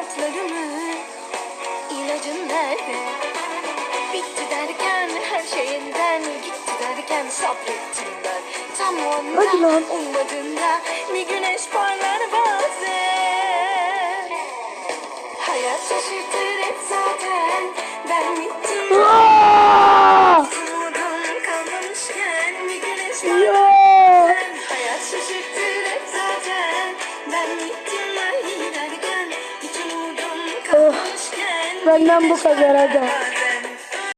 Kanatlarımı İlacın nerede? Bitti derken her şeyinden Gitti derken sabrettim ben. Tam o anda ummadığında Bir güneş parlar bazen. Hayat şaşırtır hep zaten. Ben bittim! Umudum kalmamışken bir güneş parlar kalmamışken Benden bu kadar hadi.